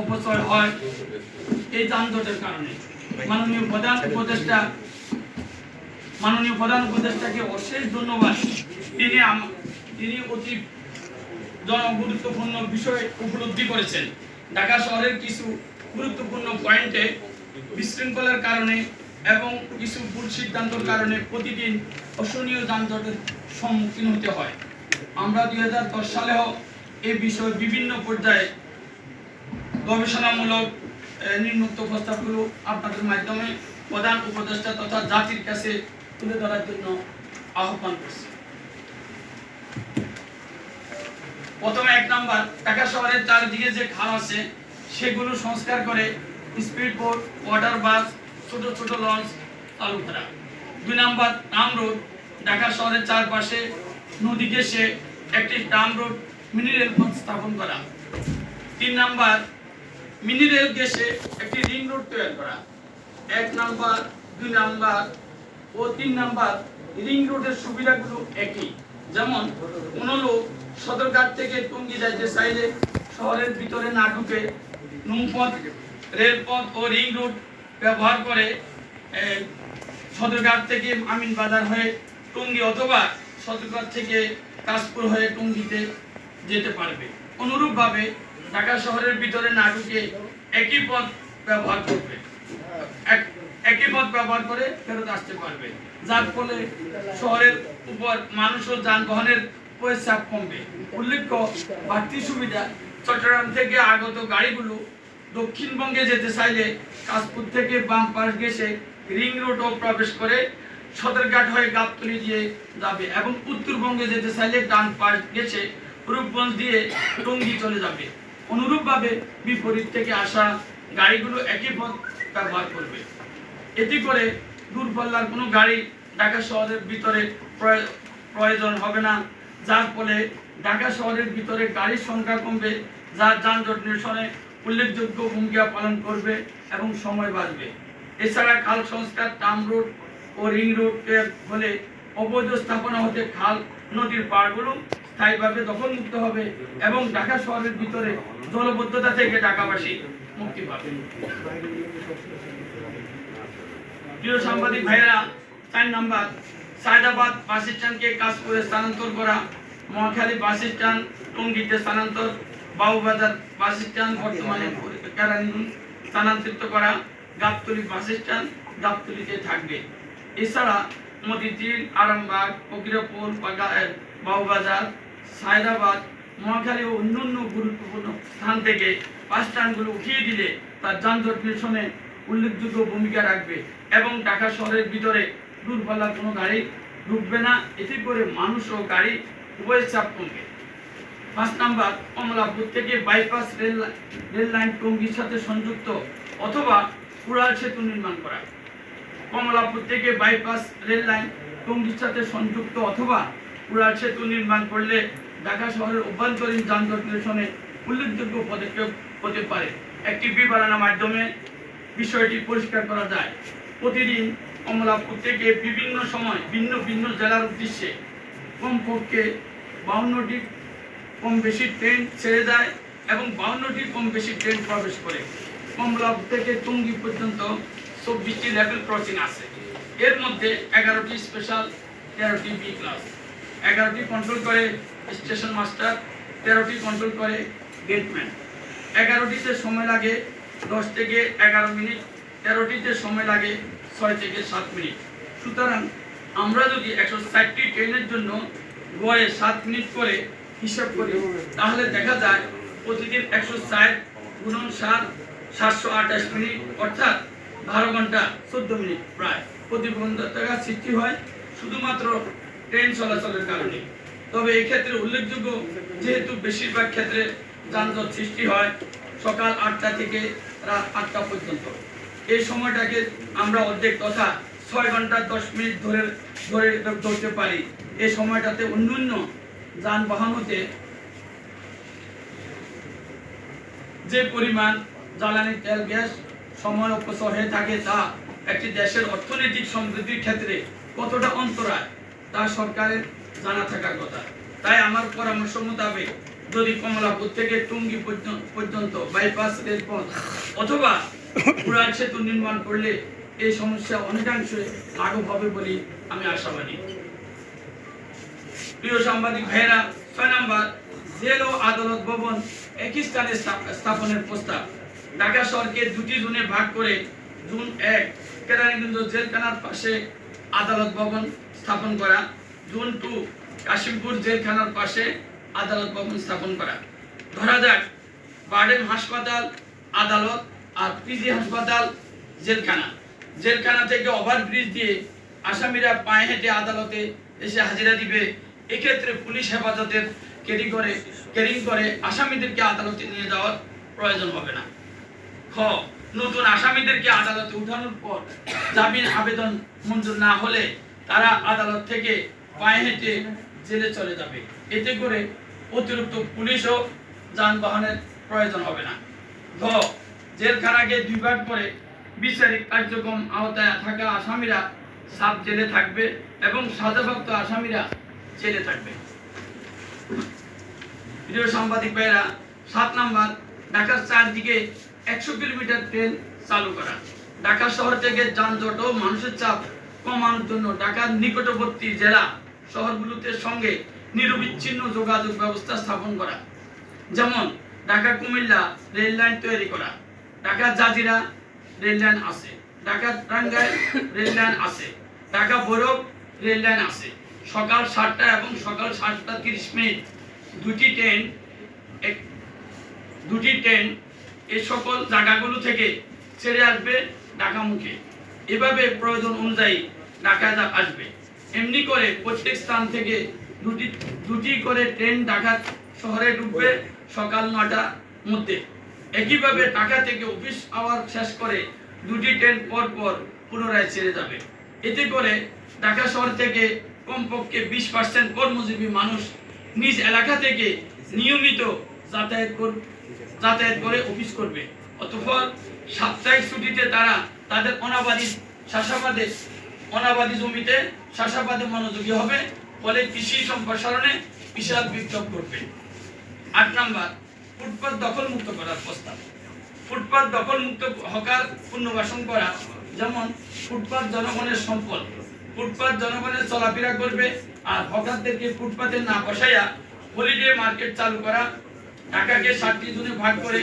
অপচয় হয় এই যানজটের কারণে। মাননীয় প্রধান উপদেষ্টা, মাননীয় প্রধান উপদেষ্টাকে অশেষ ধন্যবাদ। তিনি তিনি অতি জন গুরুত্বপূর্ণ বিষয় উপলব্ধি করেছেন। ঢাকা শহরের কিছু গুরুত্বপূর্ণ পয়েন্টে বিশৃঙ্খলার কারণে এবং কিছু ভুল সিদ্ধান্তের কারণে প্রতিদিন অসহনীয় যানজটের সম্মুখীন হতে হয়। আমরা দুই হাজার দশ সালেও এই বিষয়ে বিভিন্ন পর্যায়ে গবেষণামূলক নিম্নোক্ত প্রস্তাবগুলো আপনাদের মাধ্যমে প্রধান উপদেষ্টা তথা জাতির কাছে তুলে ধরার জন্য আহ্বান করছি। প্রথমে এক নাম্বার, ঢাকা শহরের চারদিকে যে খাল আছে, সেগুলো সংস্কার করে স্পিড বোট ওয়াটার বাস, ছোট ছোট লঞ্চ, চালু করা। দুই নাম্বার ট্রাম রোড, ঢাকা শহরের চারপাশে নদী ঘেঁষে একটি ট্রাম রোড, মিনি রেলপথ স্থাপন করা। তিন নাম্বার মিনি রেল ঘেঁষে একটি রিং রোড তৈরি করা। এক নাম্বার, দুই নাম্বার ও তিন নাম্বার রিং রোডের সুবিধাগুলো একই। যেমন, কোন লোক সদরঘাট থেকে টঙ্গী যাইতে চাইলে শহরের ভিতরে না ঢুকে নৌপথ রেলপথ ও রিং রোড ব্যবহার করে সদরঘাট থেকে আমিন বাজার হয়ে টঙ্গী অথবা সদরঘাট থেকে কাশপুর হয়ে টঙ্গীতে যেতে পারবে। অনুরূপভাবে ঢাকা শহরের ভিতরে না ঢুকে একই পথ ব্যবহার করবে। একই পথ ব্যবহার করে ফেরত আসতে পারবে। যার ফলে শহরের উপর মানুষ ও যানবাহনের চাপ কমবে। উল্লেখ্য, বাড়তি সুবিধা, চট্টগ্রাম থেকে আগত গাড়িগুলো দক্ষিণবঙ্গে যেতে চাইলে কাশপুর থেকে বাম পাশ গেছে রিং রোডও প্রবেশ করে সদরঘাট হয়ে গাবতলি দিয়ে যাবে এবং উত্তরবঙ্গে যেতে চাইলে ডান পাশ গেছে রূপগঞ্জ দিয়ে টঙ্গী চলে যাবে। অনুরূপভাবে বিপরীত থেকে আসা গাড়িগুলো একই পথ ব্যবহার করবে। এতে করে দূরপাল্লার কোনো গাড়ি ঢাকা শহরের ভিতরে প্রয়- প্রয়োজন হবে না, যার ফলে ঢাকা শহরের ভিতরে গাড়ির সংখ্যা কমবে যা যানজট নিরসনে উল্লেখযোগ্য ভূমিকা পালন করবে এবং সময় বাঁচবে। এছাড়া খাল সংস্কার টাম রোড ও রিং রোডের ফলে অবৈধ স্থাপনা হতে খাল, নদীর পাড়গুলো স্থায়ীভাবে দখলমুক্ত হবে এবং ঢাকা শহরের ভিতরে জলবদ্ধতা থেকে ঢাকাবাসী মুক্তি পাবে। প্রিয় সাংবাদিক ভাইয়েরা, চার নাম্বার, সায়দাবাদ বাস স্ট্যান্ডকে কাশপুরে স্থানান্তর করা, মহাখালী বাস স্ট্যান্ড, টঙ্গীতে স্থানান্তর, বাবুবাজার বাস স্ট্যান্ড, বর্তমানে স্থানান্তরিত করা, গাবতলি বাস স্ট্যান্ড গাবতলিতে থাকবে। এছাড়া মতিঝিল আরামবাগ, ফকিরপুর বাবুবাজার সায়দাবাদ মহাখালী ও অন্যান্য গুরুত্বপূর্ণ স্থান থেকে বাস স্ট্যান্ডগুলো উঠিয়ে দিলে তার যানজট নিরসনে উল্লেখযোগ্য ভূমিকা রাখবে এবং ঢাকা শহরের ভিতরে দূরপাল্লার কোনো গাড়ি ঢুকবে না। এতে করে মানুষ ও গাড়ি উভয়ের চাপ কমবে। পাঁচ নাম্বার কমলাপুর থেকে বাইপাস রেল রেল লাইন টঙ্গীর সাথে সংযুক্ত অথবা কুড়াল সেতু নির্মাণ করা। কমলাপুর থেকে বাইপাস রেল লাইন টঙ্গীর সাথে সংযুক্ত অথবা কুড়াল সেতু নির্মাণ করলে ঢাকা শহরের অভ্যন্তরীণ যানজট নিরসনে উল্লেখযোগ্য পদক্ষেপ হতে পারে। একটি বিবরণের মাধ্যমে বিষয়টি পরিষ্কার করা যায়। প্রতিদিন কমলাপুর থেকে বিভিন্ন সময় ভিন্ন ভিন্ন জেলার উদ্দেশ্যে কমপক্ষে বাউন্নটি কম বেশি ট্রেন ছেড়ে যায় এবং বাউন্নটি কম বেশি ট্রেন প্রবেশ করে। কমলাপুর থেকে টঙ্গী পর্যন্ত চব্বিশটি লেভেল ক্রসিং আছে। এর মধ্যে এগারোটি স্পেশাল, তেরোটি বি ক্লাস। এগারোটি কন্ট্রোল করে স্টেশন মাস্টার তেরোটি কন্ট্রোল করে গেটম্যান এগারোটিতে সময় লাগে দশ থেকে এগারো মিনিট, তেরোটিতে সময় লাগে ছয় থেকে সাত মিনিট। সুতরাং আমরা যদি একশো ষাটটি ট্রেনের জন্য গড়ে সাত মিনিট করে হিসাব করি, তাহলে দেখা যায় প্রতিদিন একশো ষাট গুণন সাত, সাতশো আঠাশ মিনিট, অর্থাৎ বারো ঘণ্টা চোদ্দ মিনিট প্রায়। প্রতিবন্ধকতা সৃষ্টি হয়। শুধুমাত্র ট্রেন চলাচলের কারণে। তবে এক্ষেত্রে উল্লেখযোগ্য যেহেতু বেশিরভাগ ক্ষেত্রে যানজট সৃষ্টি হয় সকাল আটটা থেকে রাত আটটা পর্যন্ত। এই সময়টাকে আমরা অর্ধেক তথা ছয় ঘণ্টা দশ মিনিট ধরে ধরে ধরতে পারি। এই সময়টাতে অন্যান্য যানবাহন হতে যে পরিমাণ জ্বালানি, তেল, গ্যাস সময় অপচয় হয়ে থাকে তা একটি দেশের অর্থনৈতিক সমৃদ্ধির ক্ষেত্রে কতটা অন্তরায় তা সরকারের জানা থাকার কথা। তাই আমার পরামর্শ মোতাবেক যদি কমলাপুর থেকে টুঙ্গি পর্যন্ত- বাইপাস রেলপথ অথবা পুরান সেতু নির্মাণ করলে এই সমস্যা অনেকাংশে লাঘব হবে বলে আমি আশাবাদী। প্রিয় সাংবাদিক ভাইয়েরা, ছয় নম্বর, জেল ও আদালত ভবন একই স্থানে স্থাপনের প্রস্তাব। ঢাকা শহরকে দুটি জোনে ভাগ করে জুন এক, কেরানীগঞ্জ জেলখানার পাশে আদালত ভবন স্থাপন করা। জুন টু কাশিমপুর জেলখানার পাশে আদালত ভবন স্থাপন করা। ধরা যাক বার্ডেম হাসপাতাল, আদালত আর পিজি হাসপাতাল জেলখানা। জেলখানা থেকে ওভারব্রিজ দিয়ে আসামিরা পায়ে হেঁটে আদালতে এসে হাজিরা দিবে। এক্ষেত্রে পুলিশ হেফাজতের ক্যারি করে, ক্যারিং করে আসামিদেরকে আদালতে নিয়ে যাওয়ার প্রয়োজন হবে না। খ, নতুন আসামিদেরকে আদালতে উঠানোর পর জামিন আবেদন মঞ্জুর না হলে তারা আদালত থেকে পায়ে হেঁটে জেলে চলে যাবে। এতে করে অতিরিক্ত পুলিশ ও যানবাহনের প্রয়োজন হবে না। ঘ জেলখানাকে দুই ভাগ করে বিচারিক কার্যক্রম আওতায় থাকা আসামিরা সাব জেলে থাকবে এবং সাজাপ্রাপ্ত আসামিরা জেলে থাকবে। প্রিয় সাংবাদিক ভাইরা সাত নাম্বার, ঢাকার চারদিকে একশো কিলোমিটার ট্রেন চালু করা। ঢাকা শহর থেকে যানজট ও মানুষের চাপ কমানোর জন্য ঢাকার নিকটবর্তী জেলা শহরগুলোতে সঙ্গে নিরবিচ্ছিন্ন যোগাযোগ ব্যবস্থা স্থাপন করা। যেমন, ঢাকা কুমিল্লা রেল লাইন তৈরি করা। ঢাকা জাজিরা রেল লাইন আছে। ঢাকা টাঙ্গাইল রেল লাইন আছে। ঢাকা বৈরব রেল লাইন আছে। সকাল সাতটা এবং সকাল সাতটা তিরিশ মিনিট দুটি ট্রেন এক- দুটি ট্রেন এই সকল জায়গাগুলো থেকে ছেড়ে আসবে ঢাকা মুখে। এভাবে প্রয়োজন অনুযায়ী ঢাকা আসবে। এমনি করে প্রত্যেক স্থান থেকে দুটি দুটি করে ট্রেন ঢাকা শহরে ঢুকবে সকাল নটার মধ্যে। একইভাবে ঢাকা থেকে অফিস আওয়ার শেষ করে দুটি ট্রেন পর পর পুনরায় ছেড়ে যাবে। এতে করে ঢাকা শহর থেকে কমপক্ষে বিশ পার্সেন্ট কর্মজীবী মানুষ নিজ এলাকা থেকে নিয়মিত যাতায়াত কর যাতায়াত করে অফিস করবে। অতঃপর সাপ্তাহিক ছুটিতে তারা তাদের অনাবাদী চাষাবাদে অনাবাদী জমিতে চাষাবাদে মনোযোগী হবে, ফলে কৃষি সম্প্রসারণে বিশাল বিপ্লব করবে আট নাম্বার, ফুটপাত দখল মুক্ত করার প্রস্তাব। ফুটপাত দখল মুক্ত হকার পুনর্বাসন করা, যেমন ফুটপাত জনগণের সম্পদ, ফুটপাত জনগণের চলাফেরা করবে, আর হকারদেরকে ফুটপাতে না বসাইয়া হলিডে মার্কেট চালু করা, ঢাকাকে সাতটি জনে ভাগ করে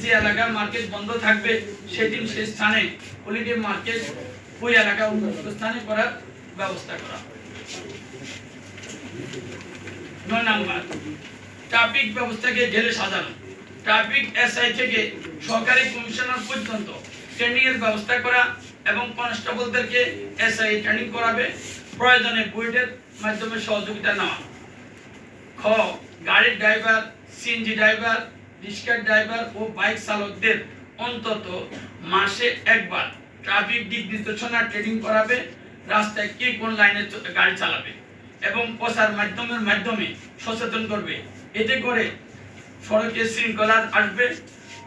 যে এলাকার মার্কেট বন্ধ থাকবে, সেদিন সে স্থানে হলিডে মার্কেট ওই এলাকা স্থানে করার ব্যবস্থা করা। নয় নাম্বার, ট্রাফিক ব্যবস্থাকে ঢেলে সাজানো। ট্রাফিক এসআই থেকে সহকারী কমিশনার পর্যন্ত ট্রেনিং এর ব্যবস্থা করা এবং কনস্টেবলদেরকে এসআই ট্রেনিং করাবে, প্রয়োজনে বুয়েটের মাধ্যমে সহযোগিতা নেওয়া। খ, গাড়ির ড্রাইভার সিএনজি ড্রাইভার রিক্সা ড্রাইভার ও বাইক চালকদের অন্তত মাসে একবার ট্রাফিক দিক নির্দেশনা ট্রেনিং করাবে, রাস্তায় কে কোন লাইনে গাড়ি চালাবে, এবং প্রচার মাধ্যমের মাধ্যমে সচেতন করবে। এতে করে সড়কে শৃঙ্খলা আসবে,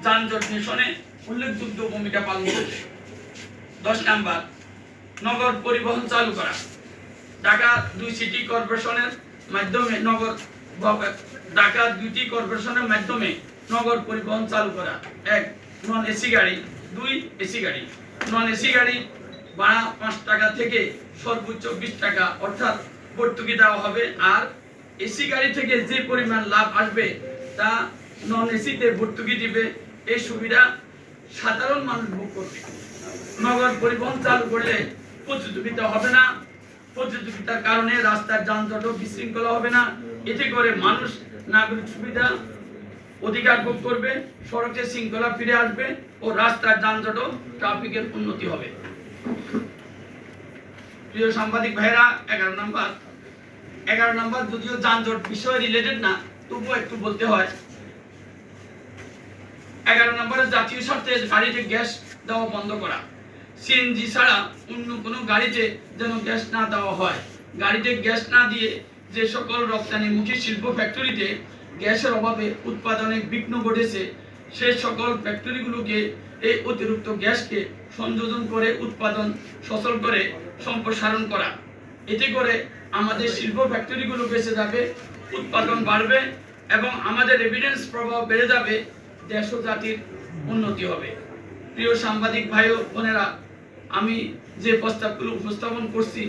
যানজট নিরসনে উল্লেখযোগ্য ভূমিকা পালন করবে। দশ নাম্বার, নগর পরিবহন চালু করা। ঢাকা দুই সিটি কর্পোরেশনের মাধ্যমে নগর, ঢাকা দুইটি কর্পোরেশনের মাধ্যমে নগর পরিবহন চালু করা। এক, নন এসি গাড়ি। দুই, এসি গাড়ি। নন এসি গাড়ি, ভাড়া পাঁচ টাকা থেকে সর্বোচ্চ বিশ টাকা, অর্থাৎ ভর্তুকি দেওয়া হবে। আর এসি গাড়ি থেকে যে পরিমাণ লাভ আসবে, তা নন এসিতে ভর্তুকি দিবে, এই সুবিধা সাধারণ মানুষ ভোগ করবে। নগর পরিবহন চালু করলে প্রতিযোগিতা হবে না। প্রতিযোগিতার কারণে রাস্তার যানজট ও বিশৃঙ্খলা হবে না। এতে করে মানুষ নাগরিক সুবিধা অধিকার ভোগ করবে, সড়কে শৃঙ্খলা ফিরে আসবে ও রাস্তার যানজট ট্রাফিকের উন্নতি হবে। প্রিয় সাংবাদিক ভাইরা এগারো নাম্বার। এগারো নাম্বার, যদিও যানজট বিষয় রিলেটেড না, তবুও একটু বলতে হয়। এগারো নম্বরে, জাতীয় স্বার্থে গাড়িতে গ্যাস দেওয়া বন্ধ করা। সিএনজি ছাড়া অন্য কোনো গাড়িতে যেন গ্যাস না দেওয়া হয়। গাড়িতে গ্যাস না দিয়ে যে সকল রপ্তানিমুখী শিল্প ফ্যাক্টরিতে গ্যাসের অভাবে উৎপাদনে বিঘ্ন ঘটেছে। সেই সকল ফ্যাক্টরিগুলোকে এই অতিরিক্ত গ্যাসকে সংযোজন করে উৎপাদন সচল করে সম্প্রসারণ করা। এতে করে আমাদের শিল্প ফ্যাক্টরিগুলো বেঁচে যাবে, উৎপাদন বাড়বে এবং আমাদের এভিডেন্স প্রভাব বেড়ে যাবে, দেশ ও জাতির উন্নতি হবে। প্রিয় সাংবাদিক ভাই ও বোনেরা, আমি যে প্রস্তাবগুলো উপস্থাপন করছি,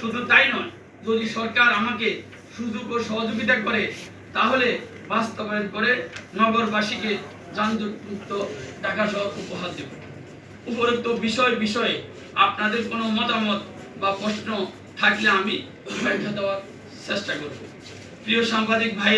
শুধু তাই নয়, যদি সরকার আমাকে সুযোগ ও সহযোগিতা করে, তাহলে বাস্তবায়ন করে নগরবাসীকে যানজটমুক্ত ঢাকা শহর উপহার দেব। উপরোক্ত বিষয় বিষয়ে আপনাদের কোনো মতামত বা প্রশ্ন থাকলে আমি ব্যাখ্যা দেওয়ার চেষ্টা করব। প্রিয় সাংবাদিক ভাই